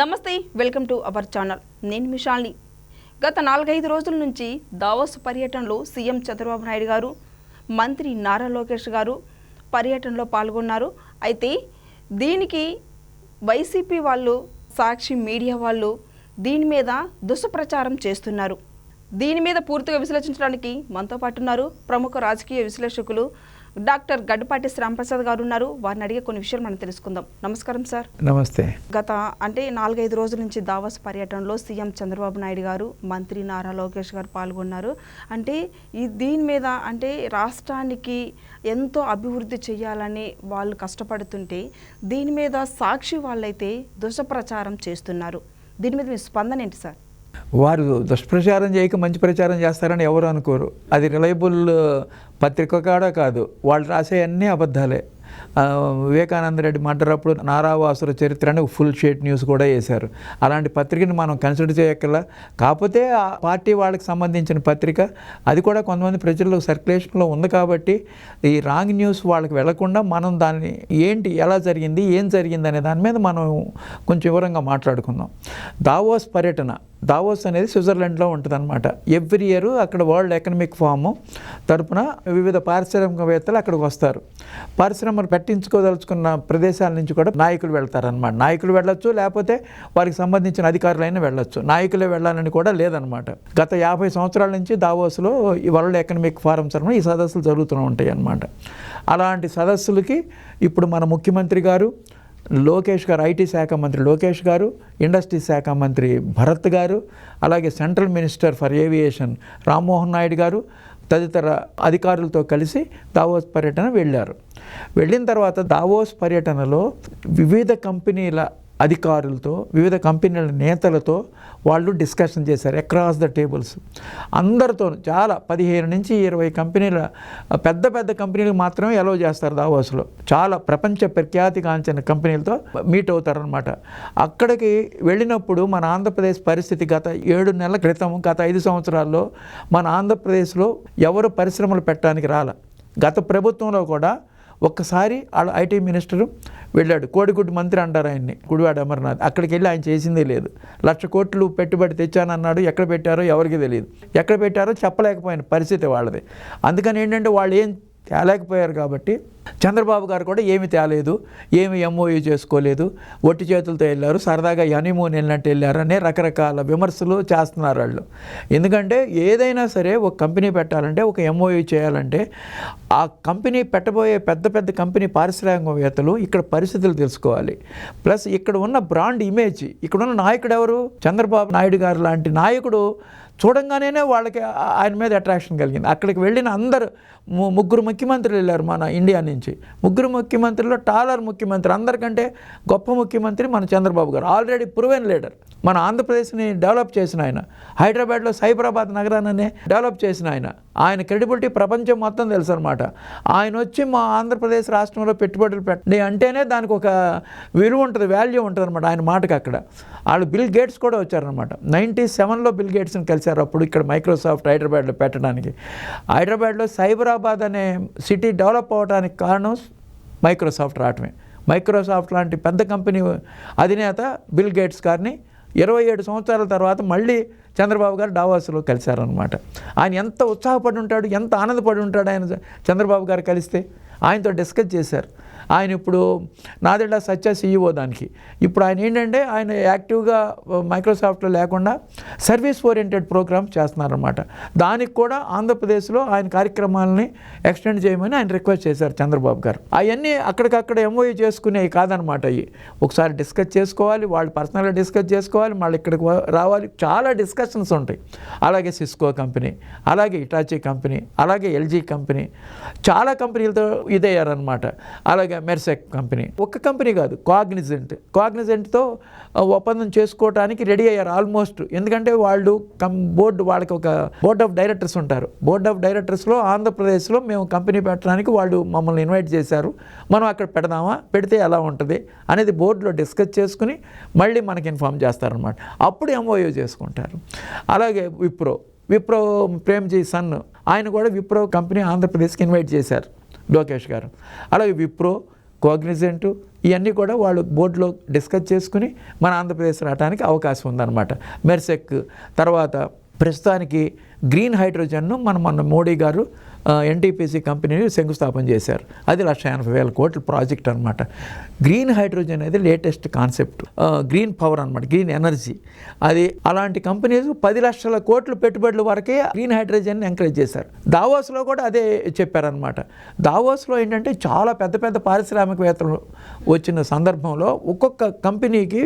నమస్తే welcome to our channel. నేను మిషాల్ని గత నాలుగైదు రోజుల నుంచి దావోస్ పర్యటనలో సీఎం చంద్రబాబు నాయుడు గారు మంత్రి నారా లోకేష్ గారు పర్యటనలో పాల్గొన్నారు. అయితే దీనికి వైసీపీ వాళ్ళు సాక్షి మీడియా వాళ్ళు దీని మీద దుష్ప్రచారం చేస్తున్నారు. దీని మీద పూర్తిగా విశ్లేషించడానికి మనతో పాటు ఉన్నారు ప్రముఖ రాజకీయ విశ్లేషకులు డాక్టర్ గడ్డపాటి శ్రాంప్రసాద్ గారు ఉన్నారు. వారిని అడిగే కొన్ని విషయాలు మనం తెలుసుకుందాం. నమస్కారం సార్. నమస్తే. గత అంటే నాలుగైదు రోజుల నుంచి దావోస్ పర్యటనలో సీఎం చంద్రబాబు నాయుడు గారు మంత్రి నారా లోకేష్ గారు పాల్గొన్నారు. అంటే ఈ దీని మీద అంటే రాష్ట్రానికి ఎంతో అభివృద్ధి చేయాలని వాళ్ళు కష్టపడుతుంటే దీని మీద సాక్షి వాళ్ళైతే దుష్ప్రచారం చేస్తున్నారు. దీని మీద మీ స్పందన ఏంటి సార్? వారు దుష్ప్రచారం చేయక మంచి ప్రచారం చేస్తారని ఎవరు అనుకోరు. అది రిలయబుల్ పత్రిక కాడా కాదు. వాళ్ళు రాసే అన్నీ అబద్ధాలే. వివేకానంద రెడ్డి మర్డర్ అప్పుడు నారావాసుల చరిత్ర అని ఫుల్ షేట్ న్యూస్ కూడా వేశారు. అలాంటి పత్రికని మనం కన్సిడర్ చేయక్కల కాకపోతే ఆ పార్టీ వాళ్ళకి సంబంధించిన పత్రిక అది కూడా కొంతమంది ప్రజల్లో సర్క్యులేషన్లో ఉంది కాబట్టి ఈ రాంగ్ న్యూస్ వాళ్ళకి వెళ్ళకుండా మనం దాన్ని ఏంటి ఎలా జరిగింది ఏం జరిగింది అనే దాని మీద మనం కొంచెం వివరంగా మాట్లాడుకుందాం. దావోస్ పర్యటన. దావోస్ అనేది స్విట్జర్లాండ్లో ఉంటుందన్నమాట. ఎవ్రీ ఇయర్ అక్కడ వరల్డ్ ఎకనమిక్ ఫామ్ తరపున వివిధ పారిశ్రామికవేత్తలు అక్కడికి వస్తారు. పరిశ్రమలు పెట్టించుకోదలుచుకున్న ప్రదేశాల నుంచి కూడా నాయకులు వెళ్తారనమాట నాయకులు వెళ్ళొచ్చు లేకపోతే వారికి సంబంధించిన అధికారులైనా వెళ్ళొచ్చు. నాయకులే వెళ్ళాలని కూడా లేదనమాట గత యాభై సంవత్సరాల నుంచి దావోస్లో ఈ వరల్డ్ ఎకనమిక్ ఫారం తరపున ఈ సదస్సులు జరుగుతూ ఉంటాయి అన్నమాట అలాంటి సదస్సులకి ఇప్పుడు మన ముఖ్యమంత్రి గారు లోకేష్ గారు ఐటీ శాఖ మంత్రి లోకేష్ గారు ఇండస్ట్రీ శాఖ మంత్రి భరత్ గారు అలాగే central minister for aviation Rammohan Naidu garu తదితర అధికారులతో కలిసి దావోస్ పర్యటన వెళ్ళారు. వెళ్ళిన తర్వాత దావోస్ పర్యటనలో వివిధ కంపెనీల అధికారులతో వివిధ కంపెనీల నేతలతో వాళ్ళు డిస్కషన్ చేశారు అక్రాస్ ద టేబుల్స్ అందరితో చాలా పదిహేను నుంచి ఇరవై కంపెనీల పెద్ద పెద్ద కంపెనీలకు మాత్రమే ఎలవ్ చేస్తారు దావోస్లో. చాలా ప్రపంచ ప్రఖ్యాతిగాంచిన కంపెనీలతో మీట్ అవుతారనమాట అక్కడికి వెళ్ళినప్పుడు మన ఆంధ్రప్రదేశ్ పరిస్థితి గత ఏడు నెలల క్రితం గత ఐదు సంవత్సరాల్లో మన ఆంధ్రప్రదేశ్లో ఎవరు పరిశ్రమలు పెట్టడానికి రాల. గత ప్రభుత్వంలో కూడా ఒక్కసారి వాళ్ళ ఐటీ మినిస్టరు వెళ్ళాడు. కోడిగుడ్డు మంత్రి అంటారు ఆయన్ని గుడివాడ అమర్నాథ్. అక్కడికి వెళ్ళి ఆయన చేసిందే లేదు. లక్ష కోట్లు పెట్టుబడి తెచ్చానన్నాడు ఎక్కడ పెట్టారో ఎవరికి తెలియదు. ఎక్కడ పెట్టారో చెప్పలేకపోయిన పరిస్థితి వాళ్ళది. అందుకని ఏంటంటే వాళ్ళు ఏం తేలేకపోయారు కాబట్టి చంద్రబాబు గారు కూడా ఏమి తేలేదు ఏమి ఎంఓయూ చేసుకోలేదు ఒట్టి చేతులతో వెళ్ళారు సరదాగా హనీమూన్ వెళ్ళినట్టు వెళ్ళారు అనే రకరకాల విమర్శలు చేస్తున్నారు వాళ్ళు. ఎందుకంటే ఏదైనా సరే ఒక కంపెనీ పెట్టాలంటే ఒక ఎంఓయూ చేయాలంటే ఆ కంపెనీ పెట్టబోయే పెద్ద పెద్ద కంపెనీ పారిశ్రామికవేత్తలు ఇక్కడ పరిస్థితులు తెలుసుకోవాలి. ప్లస్ ఇక్కడ ఉన్న బ్రాండ్ ఇమేజ్ ఇక్కడ ఉన్న నాయకుడు ఎవరు? చంద్రబాబు నాయుడు గారు లాంటి నాయకుడు చూడంగానే వాళ్ళకి ఆయన మీద అట్రాక్షన్ కలిగింది. అక్కడికి వెళ్ళిన అందరు ము- ముగ్గురు ముఖ్యమంత్రులు వెళ్ళారు మన ఇండియా నుంచి. ముగ్గురు ముఖ్యమంత్రుల్లో టాలర్ ముఖ్యమంత్రి అందరికంటే గొప్ప ముఖ్యమంత్రి మన చంద్రబాబు గారు. ఆల్రెడీ ప్రూవెన్ లీడర్ మన ఆంధ్రప్రదేశ్ని డెవలప్ చేసిన ఆయన. హైదరాబాద్లో సైబరాబాద్ నగరాన్ని డెవలప్ చేసిన ఆయన. ఆయన క్రెడిబిలిటీ ప్రపంచం మొత్తం తెలుసు అనమాట ఆయన వచ్చి మా ఆంధ్రప్రదేశ్ రాష్ట్రంలో పెట్టుబడులు పెట్టండి అంటేనే దానికి ఒక విలువ ఉంటుంది వాల్యూ ఉంటుంది అనమాట ఆయన మాటకు అక్కడ. వాళ్ళు బిల్ గేట్స్ కూడా వచ్చారనమాట నైంటీ సెవెన్లో బిల్ గేట్స్ని కలిశారు అప్పుడు ఇక్కడ మైక్రోసాఫ్ట్ హైదరాబాద్లో పెట్టడానికి. హైదరాబాద్లో సైబరాబాద్ అనే సిటీ డెవలప్ అవ్వడానికి కారణం మైక్రోసాఫ్ట్ రావటమే. మైక్రోసాఫ్ట్ లాంటి పెద్ద కంపెనీ అధినేత బిల్ గేట్స్ గారిని ఇరవై ఏడు సంవత్సరాల తర్వాత మళ్ళీ చంద్రబాబు గారు డావాస్లో కలిశారనమాట ఆయన ఎంత ఉత్సాహపడి ఉంటాడు ఎంత ఆనందపడి ఉంటాడు ఆయన చంద్రబాబు గారు కలిస్తే. ఆయనతో డిస్కస్ చేశారు. ఆయన ఇప్పుడు నాదెళ్ళ సత్య సీఈఓ దానికి. ఇప్పుడు ఆయన ఏంటంటే ఆయన యాక్టివ్గా మైక్రోసాఫ్ట్లో లేకుండా సర్వీస్ ఓరియంటెడ్ ప్రోగ్రామ్స్ చేస్తున్నారనమాట దానికి కూడా ఆంధ్రప్రదేశ్లో ఆయన కార్యక్రమాలని ఎక్స్టెండ్ చేయమని ఆయన రిక్వెస్ట్ చేశారు చంద్రబాబు గారు. అవన్నీ అక్కడికక్కడ ఎంఓయూ చేసుకునేవి కాదనమాట అవి. ఒకసారి డిస్కస్ చేసుకోవాలి వాళ్ళు పర్సనల్గా డిస్కస్ చేసుకోవాలి మళ్ళీ ఇక్కడికి రావాలి. చాలా డిస్కషన్స్ ఉంటాయి. అలాగే సిస్కో కంపెనీ అలాగే ఇటాచీ కంపెనీ అలాగే ఎల్జీ కంపెనీ. చాలా కంపెనీలతో ఇదయ్యారనమాట అలాగే మెర్సెక్ కంపెనీ. ఒక్క కంపెనీ కాదు కాగ్నిజెంట్. కాగ్నిజెంట్తో ఒప్పందం చేసుకోవడానికి రెడీ అయ్యారు ఆల్మోస్ట్. ఎందుకంటే వాళ్ళు కం బోర్డు వాళ్ళకి ఒక బోర్డ్ ఆఫ్ డైరెక్టర్స్ ఉంటారు. బోర్డ్ ఆఫ్ డైరెక్టర్స్లో ఆంధ్రప్రదేశ్లో మేము కంపెనీ పెట్టడానికి వాళ్ళు మమ్మల్ని ఇన్వైట్ చేశారు. మనం అక్కడ పెడదామా? పెడితే ఎలా ఉంటుంది? అనేది బోర్డులో డిస్కస్ చేసుకుని మళ్ళీ మనకి ఇన్ఫామ్ చేస్తారనమాట అప్పుడు ఎంఓయూ చేసుకుంటారు. అలాగే విప్రో. విప్రో ప్రేమ్జీ సన్. ఆయన కూడా విప్రో కంపెనీ ఆంధ్రప్రదేశ్కి ఇన్వైట్ చేశారు. లోకేష్ గారు. అలాగే విప్రో కోగ్నిజెంట్ ఇవన్నీ కూడా వాళ్ళు బోర్డులో డిస్కస్ చేసుకుని మన ఆంధ్రప్రదేశ్ రావడానికి అవకాశం ఉందన్నమాట. మెర్సెక్ తర్వాత ప్రస్తుతానికి గ్రీన్ హైడ్రోజన్ను మన మన మోడీ గారు ఎన్టీపీసీ కంపెనీని శంకుస్థాపన చేశారు. అది లక్ష ఎనభై వేల కోట్ల ప్రాజెక్ట్ అనమాట గ్రీన్ హైడ్రోజన్ అనేది లేటెస్ట్ కాన్సెప్ట్. గ్రీన్ పవర్ అనమాట గ్రీన్ ఎనర్జీ. అది అలాంటి కంపెనీస్ పది లక్షల కోట్ల పెట్టుబడుల వరకే గ్రీన్ హైడ్రోజన్ ఎంకరేజ్ చేశారు. దావోస్లో కూడా అదే చెప్పారనమాట దావోస్లో ఏంటంటే చాలా పెద్ద పెద్ద పారిశ్రామికవేత్తలు వచ్చిన సందర్భంలో ఒక్కొక్క కంపెనీకి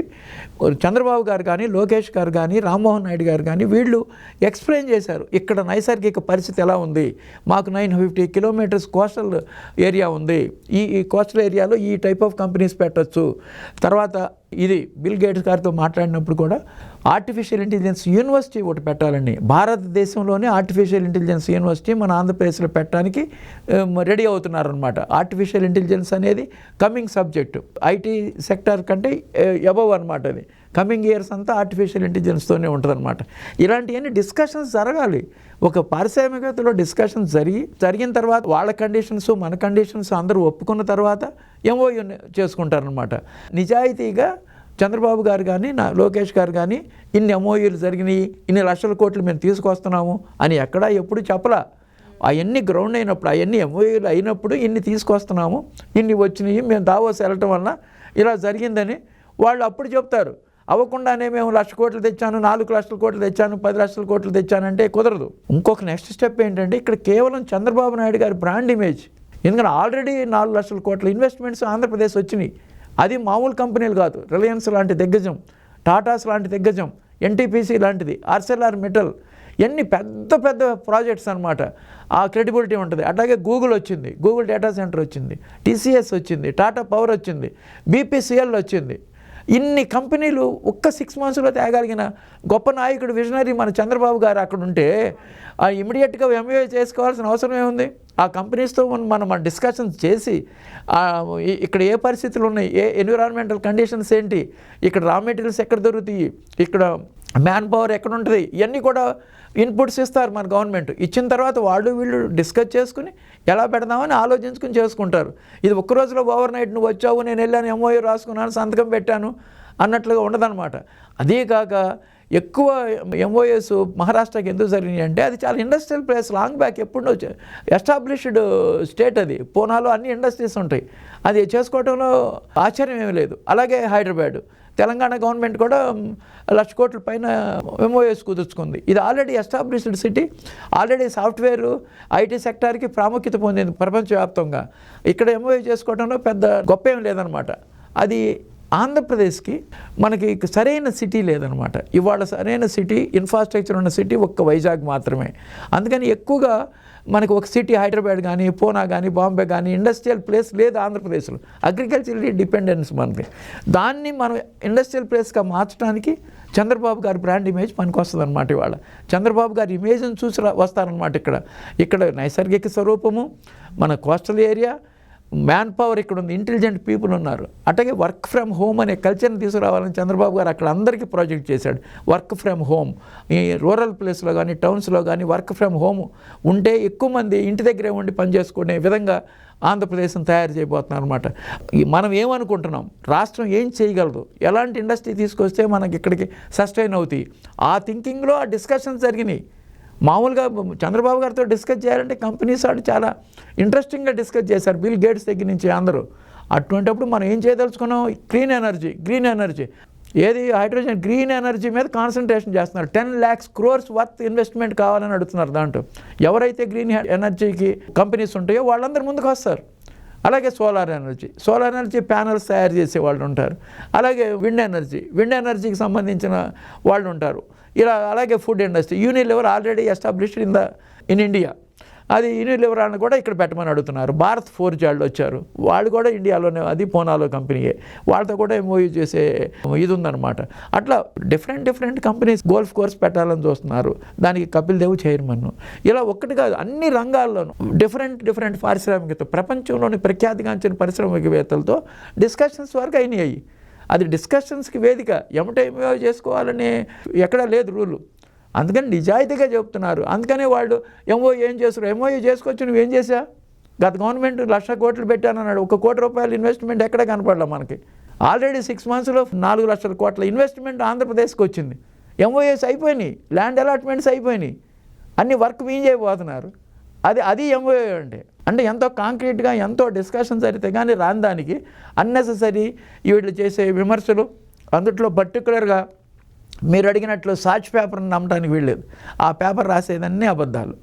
చంద్రబాబు గారు కానీ లోకేష్ గారు కానీ రామ్మోహన్ నాయుడు గారు కానీ వీళ్ళు ఎక్స్ప్లెయిన్ చేశారు. ఇక్కడ నైసర్గిక పరిస్థితి ఎలా ఉంది? మాకు nine fifty kilometres coastal area ఉంది. ఈ ఈ కోస్టల్ ఏరియాలో ఈ టైప్ ఆఫ్ కంపెనీస్ పెట్టచ్చు. తర్వాత ఇది బిల్ గేట్స్ గారితో మాట్లాడినప్పుడు కూడా ఆర్టిఫిషియల్ ఇంటెలిజెన్స్ యూనివర్సిటీ ఒకటి పెట్టాలని భారతదేశంలోనే ఆర్టిఫిషియల్ ఇంటెలిజెన్స్ యూనివర్సిటీ మన ఆంధ్రప్రదేశ్లో పెట్టడానికి రెడీ అవుతున్నారనమాట ఆర్టిఫిషియల్ ఇంటెలిజెన్స్ అనేది కమింగ్ సబ్జెక్ట్. ఐటీ సెక్టార్ కంటే ఎబవ్ అనమాట అది. కమింగ్ ఇయర్స్ అంతా ఆర్టిఫిషియల్ ఇంటెలిజెన్స్తోనే ఉంటుందన్నమాట. ఇలాంటివన్నీ డిస్కషన్స్ జరగాలి. ఒక పారిశ్రామికతలో డిస్కషన్స్ జరిగి జరిగిన తర్వాత వాళ్ళ కండిషన్స్ మన కండిషన్స్ అందరూ ఒప్పుకున్న తర్వాత ఎంఓయూ చేసుకుంటారనమాట నిజాయితీగా చంద్రబాబు గారు కానీ నా లోకేష్ గారు కానీ ఇన్ని ఎంఓయూలు జరిగినాయి ఇన్ని లక్షల కోట్లు మేము తీసుకొస్తున్నాము అని ఎక్కడా ఎప్పుడు చెప్పలా. అవన్నీ గ్రౌండ్ అయినప్పుడు అవన్నీ ఎంఓయూలు అయినప్పుడు ఇన్ని తీసుకొస్తున్నాము ఇన్ని వచ్చినాయి మేము దావోస్ వెళ్ళటం వల్ల ఇలా జరిగిందని వాళ్ళు అప్పుడు చెప్తారు. అవ్వకుండానే మేము లక్ష కోట్లు తెచ్చాను నాలుగు లక్షల కోట్లు తెచ్చాను పది లక్షల కోట్లు తెచ్చానంటే కుదరదు. ఇంకొక నెక్స్ట్ స్టెప్ ఏంటంటే ఇక్కడ కేవలం చంద్రబాబు నాయుడు గారి బ్రాండ్ ఇమేజ్ ఎందుకంటే ఆల్రెడీ నాలుగు లక్షల కోట్ల ఇన్వెస్ట్మెంట్స్ ఆంధ్రప్రదేశ్ వచ్చినాయి. అది మామూలు కంపెనీలు కాదు. రిలయన్స్ లాంటి దిగ్గజం టాటాస్ లాంటి దిగ్గజం ఎన్టీపీసీ లాంటిది ఆర్సెల్ఆర్ మెటల్ ఎన్ని పెద్ద పెద్ద ప్రాజెక్ట్స్ అనమాట ఆ క్రెడిబిలిటీ ఉంటుంది. అట్లాగే గూగుల్ వచ్చింది. గూగుల్ డేటా సెంటర్ వచ్చింది. టీసీఎస్ వచ్చింది. టాటా పవర్ వచ్చింది. బీపీసీఎల్ వచ్చింది. ఇన్ని కంపెనీలు ఒక్క సిక్స్ మంత్స్లో తేగలిగిన గొప్ప నాయకుడు విజనరీ మన చంద్రబాబు గారు అక్కడ ఉంటే ఆ ఇమీడియట్గా ఎంఏ చేసుకోవాల్సిన అవసరం ఏముంది? ఆ కంపెనీస్తో మనం మన డిస్కషన్స్ చేసి ఇక్కడ ఏ పరిస్థితులు ఉన్నాయి? ఏ ఎన్విరాన్మెంటల్ కండిషన్స్ ఏంటి? ఇక్కడ రా మెటీరియల్స్ ఎక్కడ దొరుకుతాయి? ఇక్కడ మ్యాన్ పవర్ ఎక్కడ ఉంటుంది ఇవన్నీ కూడా ఇన్పుట్స్ ఇస్తారు మన గవర్నమెంట్. ఇచ్చిన తర్వాత వాళ్ళు వీళ్ళు డిస్కస్ చేసుకుని ఎలా పెడదామని ఆలోచించుకుని చేసుకుంటారు. ఇది ఒక్క రోజులో ఓవర్ నైట్ నువ్వు వచ్చావు నేను వెళ్ళాను ఎంఓయూ రాసుకున్నాను సంతకం పెట్టాను అన్నట్లుగా ఉండదన్నమాట. అదే కాక ఎక్కువ ఎంఓఎస్ మహారాష్ట్రకి ఎందుకు జరిగినాయి అంటే అది చాలా ఇండస్ట్రియల్ ప్లేస్ లాంగ్ బ్యాక్ ఎప్పుడో ఎస్టాబ్లిష్డ్ స్టేట్ అది. పూనాలో అన్ని ఇండస్ట్రీస్ ఉంటాయి. అది చేసుకోవడంలో ఆశ్చర్యం ఏమీ లేదు. అలాగే హైదరాబాద్. తెలంగాణ గవర్నమెంట్ కూడా లక్ష కోట్ల పైన ఎంఓఎస్ కుదుర్చుకుంది. ఇది already established city already software IT సెక్టార్కి ప్రాముఖ్యత పొందింది ప్రపంచవ్యాప్తంగా. ఇక్కడ ఎంఓఏ చేసుకోవడంలో పెద్ద గొప్ప ఏం లేదనమాట. అది ఆంధ్రప్రదేశ్కి మనకి సరైన సిటీ లేదనమాట. ఇవాళ సరైన సిటీ ఇన్ఫ్రాస్ట్రక్చర్ ఉన్న సిటీ ఒక్క వైజాగ్ మాత్రమే. అందుకని ఎక్కువగా మనకు ఒక సిటీ హైదరాబాద్ కానీ పూనా కానీ బాంబే కానీ ఇండస్ట్రియల్ ప్లేస్ లేదు ఆంధ్రప్రదేశ్లో. అగ్రికల్చర్ డిపెండెన్స్ మనకి దాన్ని మనం ఇండస్ట్రియల్ ప్లేస్గా మార్చడానికి చంద్రబాబు గారి బ్రాండ్ ఇమేజ్ పనికి వస్తుంది అనమాట ఇవాళ. చంద్రబాబు గారి ఇమేజ్ని చూసి వస్తారనమాట ఇక్కడ. ఇక్కడ నైసర్గిక స్వరూపము మన కోస్టల్ ఏరియా మ్యాన్ పవర్ ఇక్కడ ఉంది ఇంటెలిజెంట్ పీపుల్ ఉన్నారు. అట్లాగే వర్క్ ఫ్రమ్ హోమ్ అనే కల్చర్ని తీసుకురావాలని చంద్రబాబు గారు అక్కడ అందరికీ ప్రాజెక్ట్ చేశాడు. వర్క్ ఫ్రమ్ హోమ్ ఈ రూరల్ ప్లేస్లో కానీ టౌన్స్లో కానీ వర్క్ ఫ్రమ్ హోమ్ ఉంటే ఎక్కువ మంది ఇంటి దగ్గరే ఉండి పనిచేసుకునే విధంగా ఆంధ్రప్రదేశ్ని తయారు చేయబోతున్నారు అనమాట మనం ఏమనుకుంటున్నాం? రాష్ట్రం ఏం చేయగలదు? ఎలాంటి ఇండస్ట్రీ తీసుకొస్తే మనకి ఇక్కడికి సస్టైన్ అవుతాయి? ఆ థింకింగ్లో ఆ డిస్కషన్స్ జరిగినాయి. మామూలుగా చంద్రబాబు గారితో డిస్కస్ చేయాలంటే కంపెనీస్ వాళ్ళు చాలా ఇంట్రెస్టింగ్గా డిస్కస్ చేశారు. బిల్ గేట్స్ దగ్గర నుంచి అందరూ. అటువంటిప్పుడు మనం ఏం చేయదలుచుకున్నాం? Clean energy green energy. ఏది? హైడ్రోజన్ గ్రీన్ ఎనర్జీ మీద కాన్సన్ట్రేషన్ చేస్తున్నారు. Ten lakhs crores worth investment కావాలని అడుగుతున్నారు దాంట్లో. ఎవరైతే గ్రీన్ ఎనర్జీకి కంపెనీస్ ఉంటాయో వాళ్ళందరూ ముందుకు వస్తారు. అలాగే solar energy. Solar energy panels తయారు చేసే వాళ్ళు ఉంటారు. అలాగే విండ్ ఎనర్జీ. విండ్ ఎనర్జీకి సంబంధించిన వాళ్ళు ఉంటారు. ఇలా అలాగే food industry Unilever already established in the in India అది యూనిలివర్ అని కూడా ఇక్కడ పెట్టమని అడుగుతున్నారు. భారత్ ఫోర్ వాళ్ళు వచ్చారు. వాళ్ళు కూడా ఇండియాలోనే అది పోనాలో కంపెనీయే వాళ్ళతో కూడా ఎంఓయూ చేసే ఇది ఉందన్నమాట. అట్లా different different companies golf course పెట్టాలని చూస్తున్నారు. దానికి కపిల్ దేవ్ చైర్మన్ ఇలా ఒక్కటి కాదు అన్ని రంగాల్లోనూ డిఫరెంట్ డిఫరెంట్ పారిశ్రామికత ప్రపంచంలోని ప్రఖ్యాతిగాంచిన పారిశ్రామికవేత్తలతో డిస్కషన్స్ వరకు అయినాయి. అది డిస్కషన్స్కి వేదిక. ఎమటేమో చేసుకోవాలని ఎక్కడా లేదు రూలు. అందుకని నిజాయితీగా చెప్తున్నారు అందుకనే వాళ్ళు ఎంఓ ఏం చేస్తారు? ఎంఓ చేసుకొచ్చి నువ్వేం చేసా గత గవర్నమెంట్ లక్ష కోట్లు పెట్టానన్నాడు. ఒక కోటి రూపాయల ఇన్వెస్ట్మెంట్ ఎక్కడ కనపడలే మనకి? ఆల్రెడీ సిక్స్ మంత్స్లో నాలుగు లక్షల కోట్ల ఇన్వెస్ట్మెంట్ ఆంధ్రప్రదేశ్కి వచ్చింది. ఎంఓఎస్ అయిపోయినాయి. ల్యాండ్ అలాట్మెంట్స్ అయిపోయినాయి. అన్ని వర్క్ మీన్ చేయబోతున్నారు అది అది ఎంఓఏ అంటే. అంటే ఎంతో కాంక్రీట్గా ఎంతో డిస్కషన్ జరిగితే కానీ రాని దానికి అన్నెసెసరీ వీళ్ళు చేసే విమర్శలు. అందుట్లో పర్టికులర్గా మీరు అడిగినట్లు సాచ్ పేపర్ని నమ్మడానికి వీల్లేదు. ఆ పేపర్ రాసేదన్నీ అబద్ధాలు.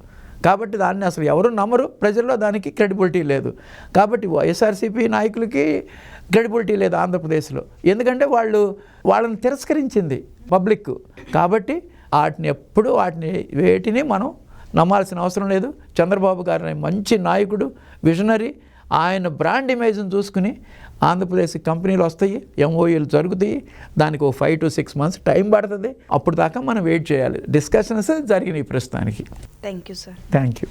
కాబట్టి దాన్ని అసలు ఎవరు నమ్మరు. ప్రజల్లో దానికి క్రెడిబిలిటీ లేదు. కాబట్టి వైఎస్ఆర్సీపీ నాయకులకి క్రెడిబిలిటీ లేదు ఆంధ్రప్రదేశ్లో. ఎందుకంటే వాళ్ళు వాళ్ళని తిరస్కరించింది పబ్లిక్ కాబట్టి వాటిని ఎప్పుడు వాటిని వేటిని మనం నమ్మాల్సిన అవసరం లేదు. చంద్రబాబు గారు అనే మంచి నాయకుడు విజనరీ ఆయన బ్రాండ్ ఇమేజ్ని చూసుకుని ఆంధ్రప్రదేశ్ కంపెనీలు వస్తాయి ఎంఓఈలు జరుగుతాయి. దానికి ఒక five to six months time పడుతుంది. అప్పుడు దాకా మనం వెయిట్ చేయాలి. డిస్కషన్స్ జరిగినాయి ప్రస్తుతానికి. Thank you sir thank you